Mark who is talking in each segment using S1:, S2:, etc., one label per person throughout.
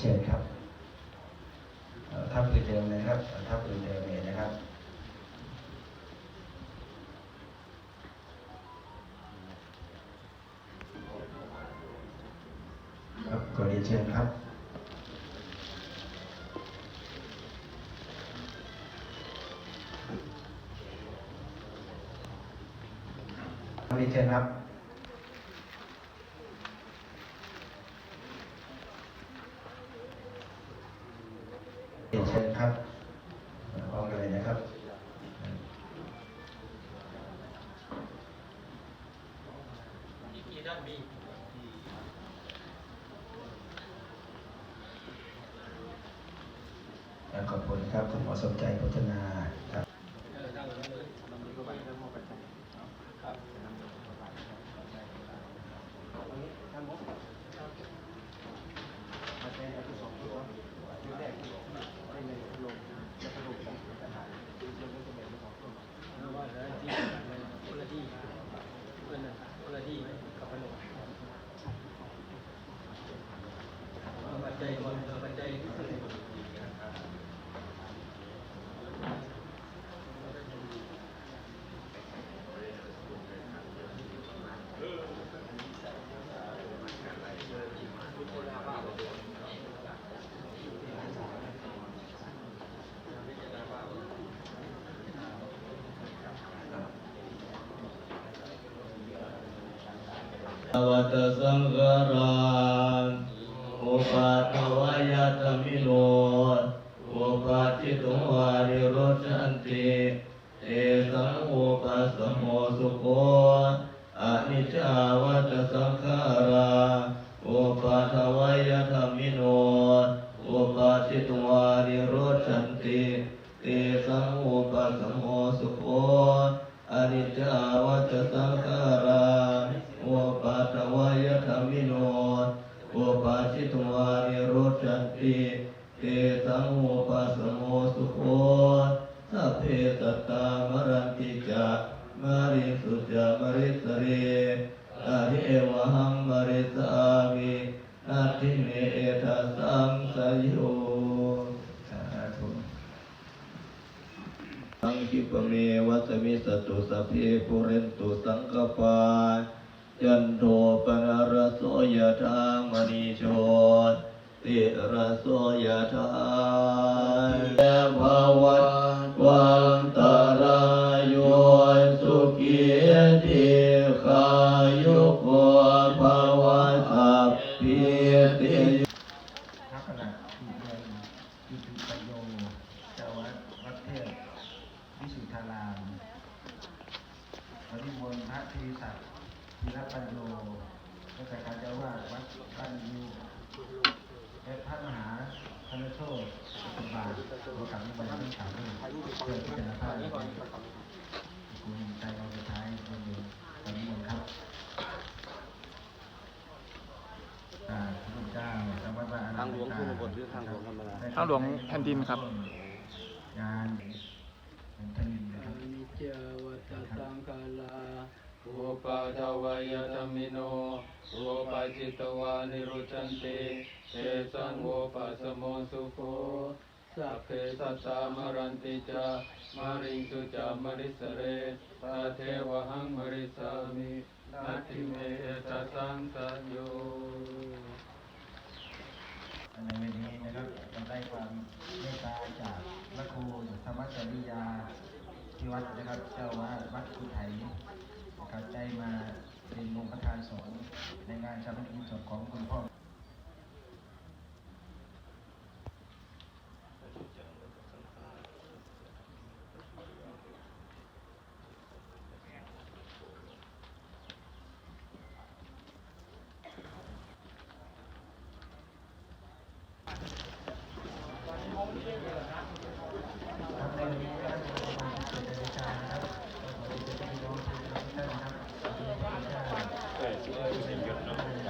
S1: เชิญครับเอ่อทับปืนเดิมเลยครับเอ่อทับปืนเดิมเลยนะครับครับขอเรียนเชิญครับขอเรียนเชิญครับ เรียนเชิญครับพร้อมกันเลยนะครับ ขอบคุณครับคุณหมอสมใจพัฒนาครับ
S2: วัตสังฆรังอุปัตวายตมิโนอุปัจิตุวาริโรจันติเอสังโอปัสสโมสุโกอนิจาวัตสังขารา สมิสตุสัพเพปุเรนตุสังกปายันโทปนารโสยธามณีโชติระโสยธาแยภาวันวัน
S1: มณฑพระธีศักดิ์ธีรปัญโยรักษาการเจ้าวาดวัดบ้านยูและพระมหาธนโชตสุบาทโอกาสนี้บรรลุสามเพื่อพิจารณาภาพคุณใจเราสุดท้ายบนปริมณฑครับอ่าพระพุทธเจ้าจำวัดว่า
S3: ทางหลวงชนบทหรือทางหลวงธรรมดา
S4: ทางหลวงแผ่นดินครับ
S1: งานเป็นทนินนะครับ
S3: อุปาทวายธรรมิโนอุปาจิตวานิรุจันติเตสังโอปัสสโมสุโคสัพเพสัตตามรันติจามาริงสุจามริสเรตาเทวหังมริสามินัตถิเมตสังสยโย
S1: ในวันนี้นะครับเราได้ความเมตตาจากพระครูธรรมจริยาที่วัดนะครับ เจ้าวาดวัดกุไถ นะครับได้มาเป็นองค์ประธานสงฆ์ในงานชาปนกิจศพของคุณพ่อครับในวันนี้นะครับประมาณ17นาฬิกานะครับขอเรียนเชิญพี่น้องทุกท่านนะครับที่ได้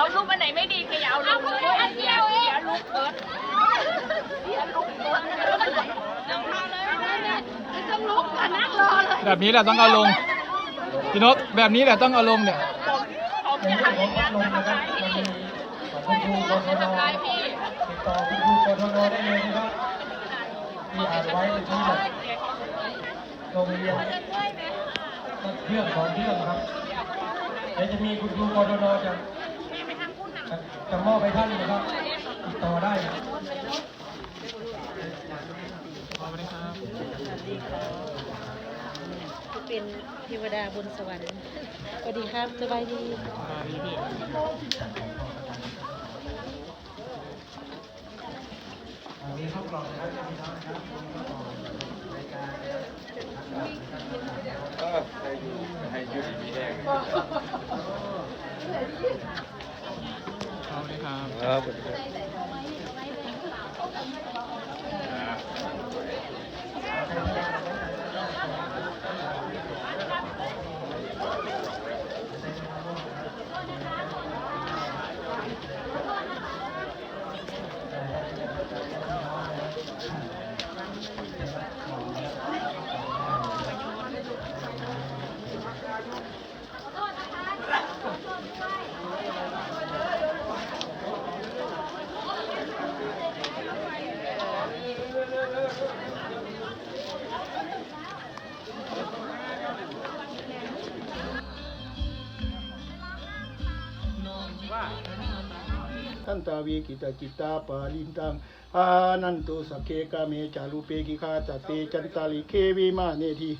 S3: เสี
S4: ยเสียลูกเบิดเสียลูกเบิดเอามาเลยไม่ต้องลุกกันนั่งรอเลย
S5: แบบนี้แหละต้องเอาลงพี่นกแบบนี้แหละต้องเอาลงเนี่ย
S4: ผมอย่างนั้นจะทำร้ายพี่
S1: คุณครูกศ
S4: จะทำร้ายพี่
S1: ติดต่อคุณครูกศนได้เลยนะครับที่อ่านไว้เมื่โรงเรียนเครื่องของเครื่องครับเดี๋ยวจะมีคุณครูกศนจะ จะมอบให้ท่านนะครับติดต่อได้
S6: เป็นเทวดาบนสวรรค์สวัสดีครับสบายดี
S1: มี
S7: ทันตาวีกิตาจิตตาปาลินตังอานันตุสกเคกาเมจารุเปกิคาตเตจันตาลิเควิมาเนที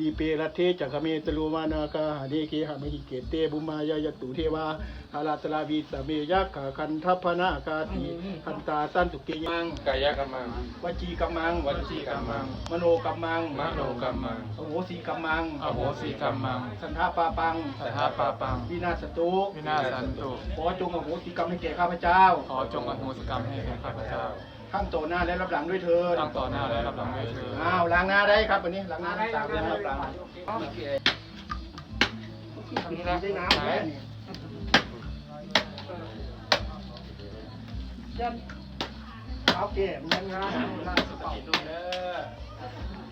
S7: อีเปรตเทจักขเมตลุมานาคาหาเนเคหามหิเกเตบุมายายตุเทวาอาลาตลาวีสเมยักขาคันทัพพนากาติคันตาสันตุเกยัง
S3: กายกรรมัง
S7: วจีกัมมัง
S3: วัจีกรรมัง
S7: มโนกัมมัง
S3: มโนกรรมัง
S7: โอโหสีกัมมัง
S5: อโหสิกรรมัง
S7: สันทาปาปัง
S5: สัทธาปาปัง
S7: วินาศตุ
S5: วินาศสันตุ
S7: ขอจงอโหสิกรรมให้แก่ข้าพเจ้า
S5: ขอจงอโหสิกรรมให้แก่ข้าพเจ้า
S7: ข้างต่อหน้าและรับหลังด้วยเถิด
S5: ตั้งต่อหน้าและรับหลังด้วยเถิด
S7: อ้าวล้างหน้าได้ครับวันนี้ล้างหน้าได้สามเดือนรับหลังได้น้ำไหมยันเอาเก็บมันงาน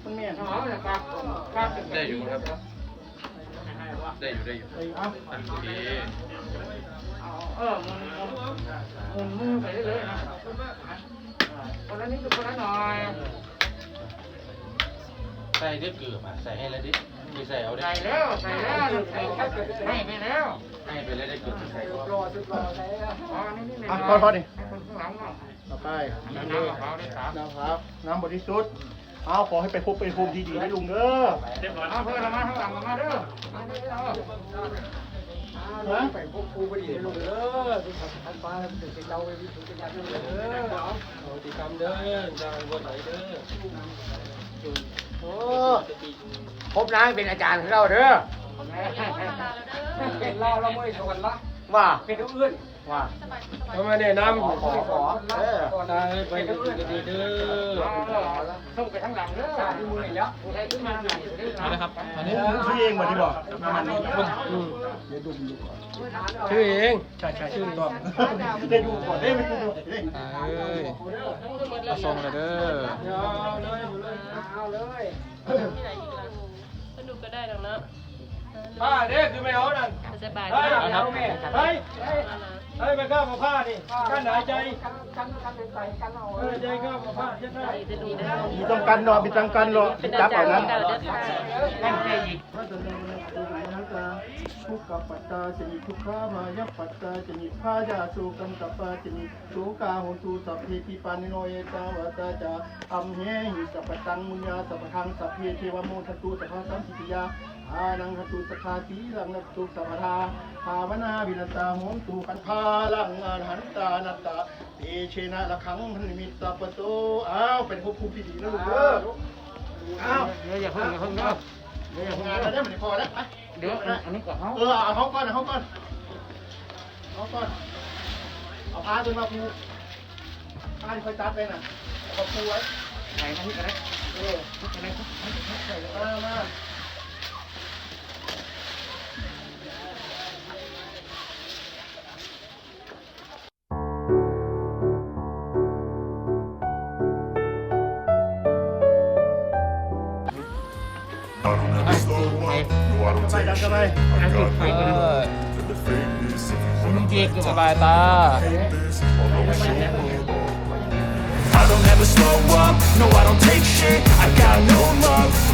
S7: มันเมียนเอาเนี่ยครับครับ
S3: ได้อยู่ครับ ได้อยู่ได้อยู่
S7: เอา
S3: โอเค
S7: เออมันมือไปเรื่อยๆนะคนละนิดคนละหน่อย
S3: ใส่ได้เกือบอะใส่ให้แล้วดิมีใส่เอาได้
S7: ใส่แล้วใส่แล้วใส่ให้ไปแล้ว
S3: ให้ไปแล้วได้เกือบใส่
S7: รอสุดรอใส่แล้วอ๋อนี่นี่พอพอดิคนข้างหลังเนาะต่อไปน้ำมะพร้าวได้ครับน้ำครับน้ำบริสุทธิ์เอาขอให้ไปพบไปภูมที่ดีได้ลุงเด้อเดี๋ยวก่อนเอาเพื่อนมาข้างหลังมาเด้อ ไปพบภูมิดีลงเด้อที่ขับขับฟ้าเป็นเราไปวิถีเป็นยเด้อเอาติกรรมเด้อจะวันไหนเด้อโอ้พบนางเป็นอาจารย์ของเราเด้อเป็นเราเราไม่ชวนละ ว่าเป็นผู้อื่นว่า
S3: ก็มาแนะนำ
S7: ขอขอขอเออ
S3: ได้ไปดูดีเด้อ
S7: ส่งไปทั้งหลังเด้อที่มือแล้วใช้ขึ้นมาหน่อย
S5: เอาเลยครับอันนี้
S7: ชื่อเองมาที่บอกประมาณนี้เดี๋ยวดูดูก่อน
S3: ชื่อเอง
S7: ใช่ใช่ชื่อต้องได้ดูก่อนได้ไม่ดู
S5: เอ้ยเอาทรงเลยเด้อ
S7: เอาเลย
S4: สนุกก็ได้หรอกเนาะ
S3: ป้าเด็กคือไม่เอานั่น
S4: สบาย
S3: เฮ้ย
S4: ดี
S3: เอาแม่เฮ้ยเฮ้ยมาข้าวมาผ้าดิกั้นหายใจ
S7: กันกันเป็นใส่กันเอา
S3: เออใจข้าวมาผ้าใช่ไหม
S4: จะดูได้
S7: มีต้องกันรอมีต้องกันรอ
S4: เป็น
S7: จั
S4: อา
S7: บ
S4: จาร
S7: เอา
S4: ย์
S7: นะ
S4: ของเราเด้อค่ะ
S7: พระตนนตุไหนนะกาทุกขปัตตาจนิทุกขามายปัตตาจนิพายาสุกันตปาจนิสุกาหุตุสัพเพติปานิโนเอตาวตาจาอัมเหหิสัพพตังมุญญาสัพพทังสัพเพเทวโมทตุสัพพสัมสิติยา อานังหตุสัพพาสีลังนัตุสัพพทาภาวนาวินตาโหนตุกันพาลังอรหันตานัตตาเตเชนะละขังพันนิมิตตปโตอ้าวเป็นภพภูมิที่ดีนะลูกเด้ออ้าว
S3: เดี๋ยวอย่าเพิ่งอย่าเพิ่งเนาะ
S7: เดี๋ยวงานเราได้เหมือนพอแล้วไป
S3: เดี๋ยวอันนี้กับเขา
S7: เออเอาเขาก่อนเอาเขาก่อนเอาก่อนเอาพาจนมาปูพาที่คอยตัดไปน่ะเอาปูไว้
S3: ไหนมาที่กันนะ
S7: เอออะไรใส่มามา ตามสบาย
S5: เออสบายตา
S8: I don't ever slow up, no I don't take shit I got no love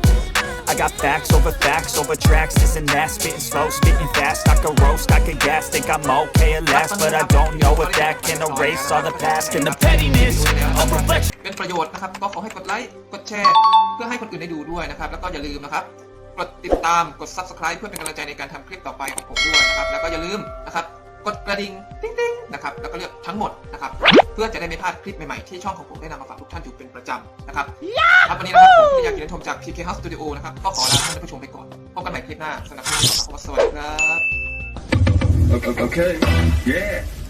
S8: I got facts over facts over tracks, this and that Spitting slow, spitting fast, I can roast, I can gas Think I'm okay at last, but I don't know if that can erase all the past And the pettiness of reflection
S9: เป็นประโยชน์นะครับ ก็ขอให้กดไลค์ กดแชร์ เพื่อให้คนอื่นได้ดูด้วยนะครับ แล้วก็อย่าลืมนะครับ กดติดตาม กด subscribe เพื่อเป็นกำลังใจในการทำคลิปต่อไปของผมด้วยนะครับ แล้วก็อย่าลืมนะครับ กดกระดิ่ง ติ๊งติ๊ง นะครับแล้วก็เลือกทั้งหมดนะครับเพื่อจะได้ไม่พลาดคลิปใหม่ๆที่ช่องของผมได้นำมาฝากทุกท่านอยู่เป็นประจำนะครับครับวันนี้นะครับผมที่อยากกินชมจาก PK House Studio นะครับก็ขอลาท่านผู้ชมไปก่อนพบกันใหม่คลิปหน้าสำหรับคลิปนี้ขอสวัสดีครับ
S8: Okay, yeah